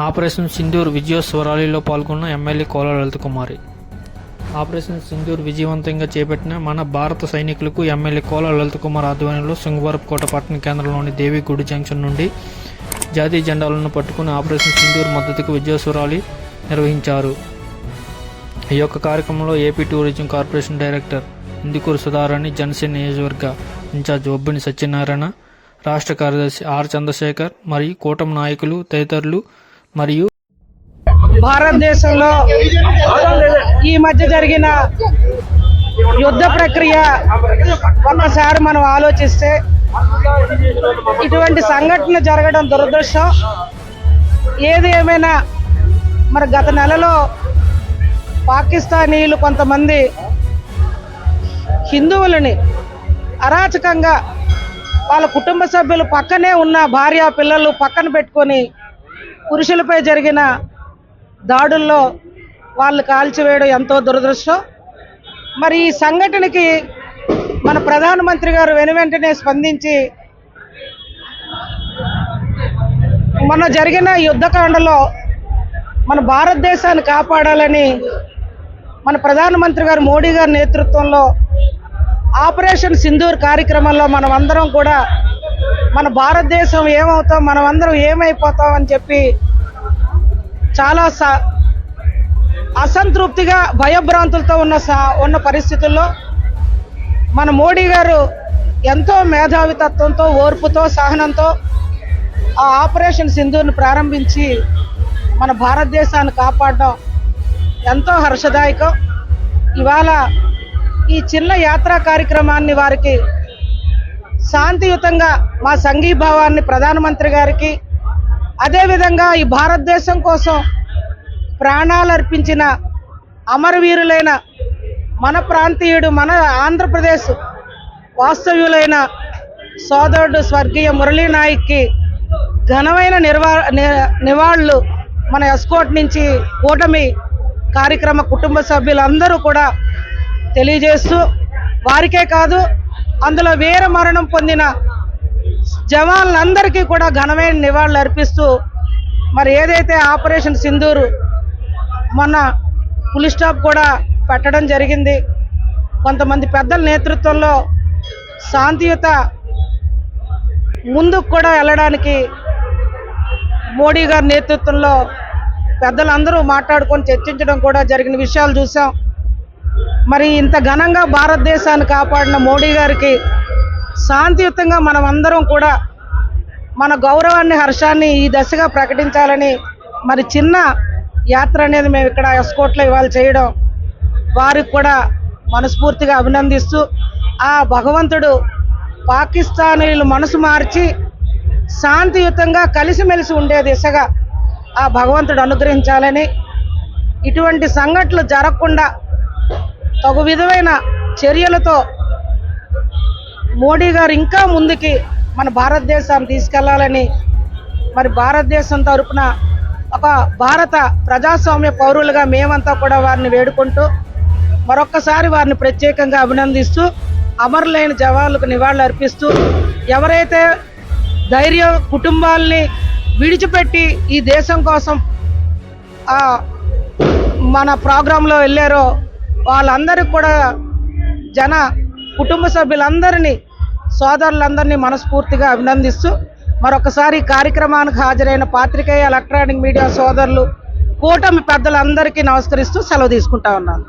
Operation Sindoor విజయోత్సవ ర్యాలీలో పాల్గొన్న ఎమ్మెల్యే కోల లలిత కుమారి. ఆపరేషన్ సింధూర్ విజయవంతంగా చేపట్టిన మన భారత సైనికులకు ఎమ్మెల్యే కోల లలిత కుమార్ ఆధ్వర్యంలో శృంగవరపుకోట పట్టణ కేంద్రంలోని దేవి గుడి జంక్షన్ నుండి జాతీయ జెండాలను పట్టుకుని ఆపరేషన్ సింధూర్ మద్దతుకు విజయోత్సవ ర్యాలీ నిర్వహించారు. ఈ యొక్క కార్యక్రమంలో AP tourism corporation director Indukuru Sudharani Janasena నియోజకవర్గ ఇన్ఛార్జ్ ఒబ్బిని సత్యనారాయణ రాష్ట్ర కార్యదర్శి ఆర్ చంద్రశేఖర్ మరియు కూటమి నాయకులు తదితరులు మరియు భారతదేశంలో ఈ మధ్య జరిగిన యుద్ధ ప్రక్రియ ఒక్కసారి మనం ఆలోచిస్తే ఇటువంటి సంఘటన జరగడం దురదృష్టం. ఏది ఏమైనా మరి గత నెలలో పాకిస్తానీయులు కొంతమంది హిందువులని అరాచకంగా వాళ్ళ కుటుంబ సభ్యులు పక్కనే ఉన్న భార్య పిల్లలు పక్కన పెట్టుకొని పురుషులపై జరిగిన దాడుల్లో వాళ్ళు కాల్చివేయడం ఎంతో దురదృష్టం. మరి ఈ సంఘటనకి మన ప్రధానమంత్రి గారు వెను వెంటనే స్పందించి మొన్న జరిగిన యుద్ధకాండలో మన భారతదేశాన్ని కాపాడాలని మన ప్రధానమంత్రి గారు మోడీ గారి నేతృత్వంలో ఆపరేషన్ సింధూర్ కార్యక్రమంలో మనం అందరం కూడా మన భారతదేశం ఏమవుతాం మనం అందరం ఏమైపోతాం అని చెప్పి చాలా స అసంతృప్తిగా భయభ్రాంతులతో ఉన్న సా ఉన్న పరిస్థితుల్లో మన మోడీ గారు ఎంతో మేధావితత్వంతో ఓర్పుతో సహనంతో ఆ ఆపరేషన్ సింధూర్ని ప్రారంభించి మన భారతదేశాన్ని కాపాడడం ఎంతో హర్షదాయకం. ఇవాళ ఈ చిన్న యాత్రా కార్యక్రమాన్ని వారికి శాంతియుతంగా మా సంఘీభావాన్ని ప్రధానమంత్రి గారికి అదేవిధంగా ఈ భారతదేశం కోసం ప్రాణాలు అర్పించిన అమరవీరులైన మన ప్రాంతీయుడు మన ఆంధ్రప్రదేశ్ వాస్తవ్యులైన సోదరుడు స్వర్గీయ మురళీ నాయక్కి ఘనమైన నిర్వా ని- నివాళులు మన ఎస్కోట్ నుంచి కూటమి కార్యక్రమ కుటుంబ సభ్యులందరూ కూడా తెలియజేస్తూ వారికే కాదు అందులో వీర మరణం పొందిన జవాన్లందరికీ కూడా ఘనమైన నివాళులు అర్పిస్తూ మరి ఏదైతే ఆపరేషన్ సింధూరు మొన్న పులి స్టాప్ కూడా పెట్టడం జరిగింది కొంతమంది పెద్దల నేతృత్వంలో శాంతియుత ముందుకు కూడా వెళ్ళడానికి మోడీ గారి నేతృత్వంలో పెద్దలందరూ మాట్లాడుకొని చర్చించడం కూడా జరిగిన విషయాలు చూసాం. మరి ఇంత ఘనంగా భారతదేశాన్ని కాపాడిన మోడీ గారికి శాంతియుతంగా మనం అందరం కూడా మన గౌరవాన్ని హర్షాన్ని ఈ దశగా ప్రకటించాలని మరి చిన్న యాత్ర అనేది మేము ఇక్కడ ఎస్కోట్లో ఇవాళ చేయడం వారికి కూడా మనస్ఫూర్తిగా అభినందిస్తూ ఆ భగవంతుడు పాకిస్తానీయులు మనసు మార్చి శాంతియుతంగా కలిసిమెలిసి ఉండే దిశగా ఆ భగవంతుడు అనుగ్రహించాలని ఇటువంటి సంఘటనలు జరగకుండా తగు విధమైన చర్యలతో మోడీ గారు ఇంకా ముందుకి మన భారతదేశాన్ని తీసుకెళ్ళాలని మరి భారతదేశం తరపున ఒక భారత ప్రజాస్వామ్య పౌరులుగా మేమంతా కూడా వారిని వేడుకుంటూ మరొక్కసారి వారిని ప్రత్యేకంగా అభినందిస్తూ అమరులైన జవాన్లకు నివాళులు అర్పిస్తూ ఎవరైతే ధైర్య కుటుంబాల్ని విడిచిపెట్టి ఈ దేశం కోసం మన ప్రోగ్రాంలో వెళ్ళారో వాళ్ళందరికీ కూడా జన కుటుంబ సభ్యులందరినీ సోదరులందరినీ మనస్ఫూర్తిగా అభినందిస్తూ మరొకసారి కార్యక్రమానికి హాజరైన పాత్రికేయ ఎలక్ట్రానిక్ మీడియా సోదరులు కూటమి పెద్దలందరికీ నమస్కరిస్తూ సెలవు తీసుకుంటా ఉన్నాను.